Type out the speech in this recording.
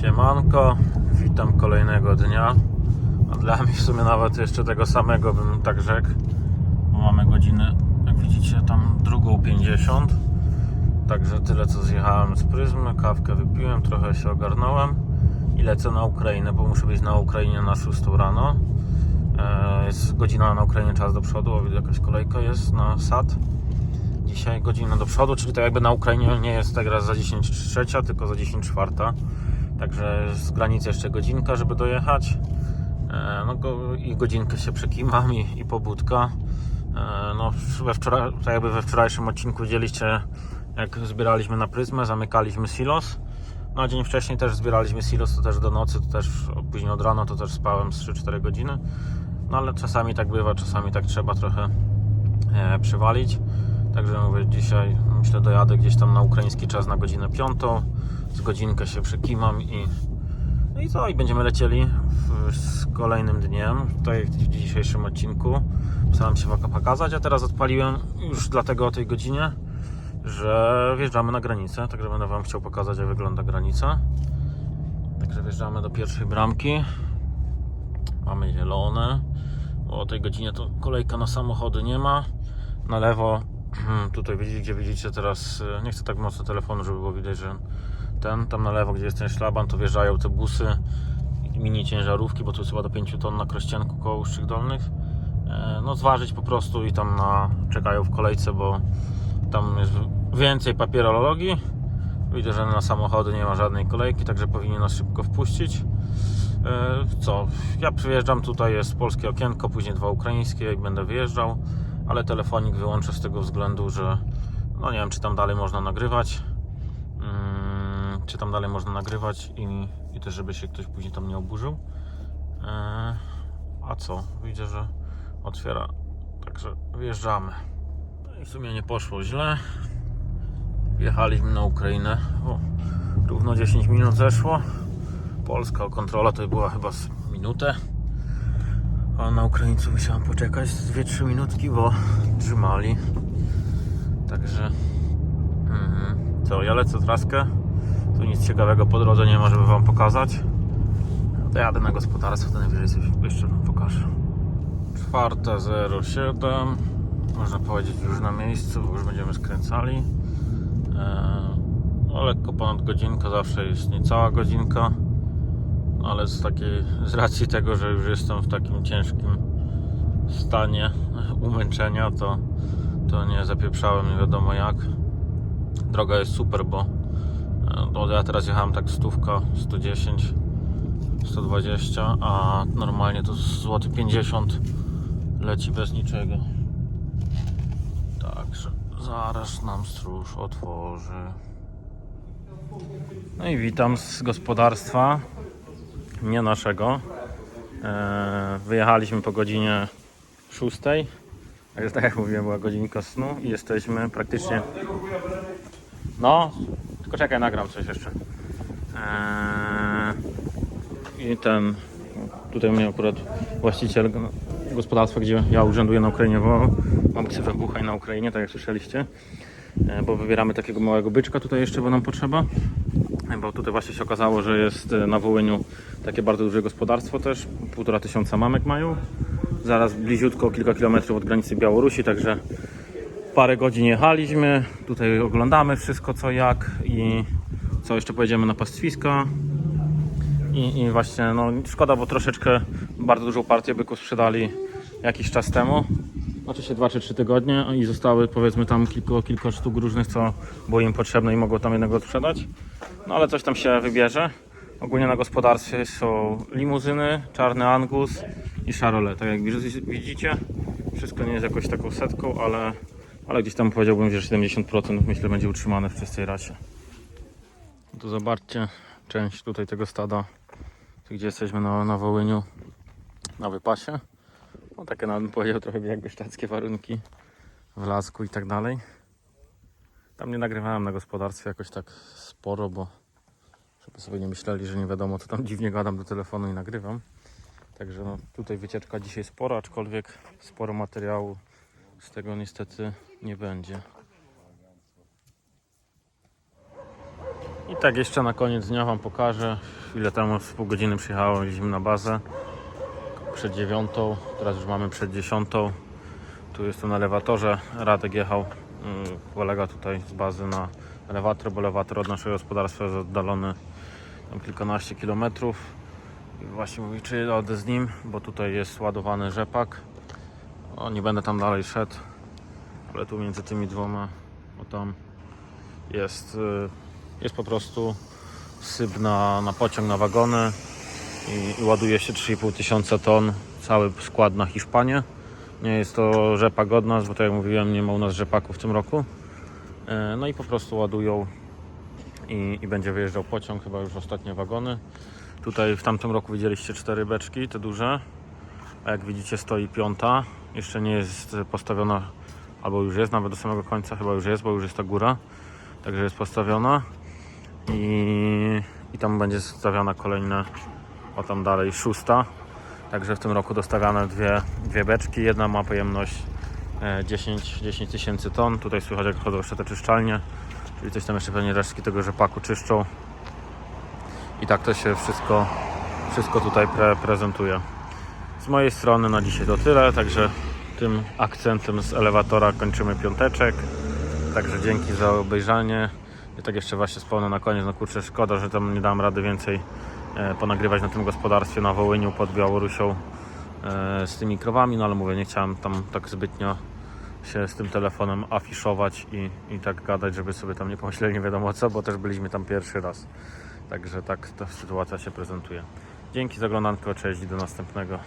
Siemanko, witam kolejnego dnia. A dla mnie w sumie nawet jeszcze tego samego bym tak rzekł. Mamy godzinę, jak widzicie, tam drugą 50. Także tyle co zjechałem z pryzmy, kawkę wypiłem, trochę się ogarnąłem i lecę na Ukrainę, bo muszę być na Ukrainie na 6 rano. E, Jest godzina na Ukrainie, czas do przodu, o, jakaś kolejka jest na SAT. Dzisiaj godzina do przodu, czyli to jakby na Ukrainie nie jest teraz za 10 trzecia, tylko za 10 czwarta. Także z granicy jeszcze godzinka, żeby dojechać. E, No go, i godzinkę się przekimam i, i pobudka. E, No we wczoraj, tak jakby we wczorajszym odcinku widzieliście jak zbieraliśmy na pryzmę, zamykaliśmy silos. No dzień wcześniej też zbieraliśmy silos, to też do nocy, to też później od rana to też spałem z 3-4 godziny. No ale czasami tak bywa, czasami tak trzeba trochę e, przywalić. Także mówię, dzisiaj myślę dojadę gdzieś tam na ukraiński czas na godzinę piątą. Z godzinkę się przekimam i no i co? I będziemy lecieli w, z kolejnym dniem. Tutaj w dzisiejszym odcinku staram się pokazać, a teraz odpaliłem już dlatego o tej godzinie, że wjeżdżamy na granicę. Także będę wam chciał pokazać jak wygląda granica. Także wjeżdżamy do pierwszej bramki. Mamy zielone. O tej godzinie to kolejka na samochody nie ma. Na lewo, tutaj widzicie, gdzie widzicie teraz, e, nie chcę tak mocno telefonu, żeby było widać, że ten, tam na lewo, gdzie jest ten szlaban, to wjeżdżają te busy, mini ciężarówki, bo tu jest chyba do 5 ton na Krościenku koło Uszczych Dolnych. E, No zważyć po prostu i tam na, czekają w kolejce, bo tam jest więcej papierologii. Widzę, że na samochody nie ma żadnej kolejki, także powinien nas szybko wpuścić. E, Co? Ja przyjeżdżam, tutaj jest polskie okienko, później dwa ukraińskie, jak będę wyjeżdżał, ale telefonik wyłączę z tego względu, że no nie wiem, czy tam dalej można nagrywać. Mm, Czy tam dalej można nagrywać i, i też, żeby się ktoś później tam nie oburzył. E, A co? Widzę, że otwiera, także wyjeżdżamy. No i w sumie nie poszło źle. Wjechaliśmy na Ukrainę. O, równo 10 minut zeszło. Polska kontrola to była chyba z minutę. A na Ukraińców musiałem poczekać z 2-3 minutki, bo trzymali. Także mhm. co, ja lecę traskę. Tu nic ciekawego po drodze nie ma, żeby wam pokazać. To jadę na gospodarstwo, to najwyżej coś jeszcze wam pokażę. 4.07 Można powiedzieć już na miejscu, bo już będziemy skręcali. Eee, No lekko ponad godzinka, zawsze jest niecała godzinka. Ale z takiej, z racji tego, że już jestem w takim ciężkim stanie umęczenia, to, to nie zapieprzałem nie wiadomo jak. Droga jest super, bo e, no, ja teraz jechałem tak stówka, 110, 120, a normalnie to złoty 50 leci bez niczego. Także zaraz nam stróż otworzy. No i witam z gospodarstwa, nie naszego. E, Wyjechaliśmy po godzinie 6. Także tak jak mówiłem, była godzinka snu i jesteśmy praktycznie. No, tylko czekaj, nagram coś jeszcze. Eee, I ten, tutaj mnie akurat właściciel gospodarstwa, gdzie ja urzęduję na Ukrainie, wołał. Mam ksywę Buchaj na Ukrainie, tak jak słyszeliście. E, Bo wybieramy takiego małego byczka tutaj jeszcze, bo nam potrzeba. E, Bo tutaj właśnie się okazało, że jest e, na Wołyniu takie bardzo duże gospodarstwo też. Półtora tysiąca mamek mają. Zaraz bliziutko, kilka kilometrów od granicy Białorusi, także parę godzin jechaliśmy. Tutaj oglądamy wszystko co jak i co jeszcze pojedziemy na pastwiska. I, I właśnie no szkoda, bo troszeczkę bardzo dużą partię byków sprzedali jakiś czas temu. Oczywiście 2 czy 3 tygodnie i zostały powiedzmy tam kilka, kilka sztuk różnych, co było im potrzebne i mogło tam jednego sprzedać. No ale coś tam się wybierze. Ogólnie na gospodarstwie są limuzyny, czarny angus i charolais. Tak jak widzicie, wszystko nie jest jakoś taką setką, ale, ale gdzieś tam powiedziałbym, że 70% myślę będzie utrzymane w czystej rasie. Tu zobaczcie część tutaj tego stada, gdzie jesteśmy na, na Wołyniu, na wypasie. No takie nawet bym powiedział trochę jak bieszczadzkie warunki w lasku i tak dalej. Tam nie nagrywałem na gospodarstwie jakoś tak sporo, bo żeby sobie nie myśleli, że nie wiadomo co tam dziwnie gadam do telefonu i nagrywam. Także no, tutaj wycieczka dzisiaj spora, aczkolwiek sporo materiału z tego niestety nie będzie. I tak jeszcze na koniec dnia Wam pokażę. Chwilę temu, z pół godziny przyjechaliśmy na bazę. Przed dziewiątą, teraz już mamy przed dziesiątą. Tu jestem na elewatorze. Radek jechał, mm, kolega tutaj z bazy na elewator, bo elewator od naszego gospodarstwa jest oddalony tam kilkanaście kilometrów. I właśnie mówi, czy jadę z nim, bo tutaj jest ładowany rzepak. O, nie będę tam dalej szedł, ale tu między tymi dwoma, o tam jest, y, jest po prostu syp na, na pociąg, na wagony i, i ładuje się 3,5 tysiąca ton cały skład na Hiszpanię. Nie jest to rzepak od nas, bo tak jak mówiłem, nie ma u nas rzepaku w tym roku. E, No i po prostu ładują i, i będzie wyjeżdżał pociąg, chyba już ostatnie wagony. Tutaj w tamtym roku widzieliście cztery beczki, te duże. A jak widzicie stoi piąta. Jeszcze nie jest postawiona, albo już jest, nawet do samego końca chyba już jest, bo już jest ta góra. Także jest postawiona. I, i tam będzie stawiana kolejna, o tam dalej, szósta. Także w tym roku dostawiane dwie, dwie beczki. Jedna ma pojemność e, 10 10 tysięcy ton. Tutaj słychać jak chodzą jeszcze te czyszczalnie. Czyli coś tam jeszcze pewnie resztki tego rzepaku czyszczą. I tak to się wszystko, wszystko tutaj pre, prezentuje. Z mojej strony na dzisiaj to tyle, także tym akcentem z elewatora kończymy piąteczek. Także dzięki za obejrzenie. I tak jeszcze właśnie wspomnę na koniec, no kurczę, szkoda, że tam nie dam rady więcej e, ponagrywać na tym gospodarstwie na Wołyniu pod Białorusią e, z tymi krowami, no ale mówię, nie chciałem tam tak zbytnio się z tym telefonem afiszować i, i tak gadać, żeby sobie tam nie pomyśleli nie wiadomo co, bo też byliśmy tam pierwszy raz. Także tak ta sytuacja się prezentuje. Dzięki za oglądanko, cześć do następnego.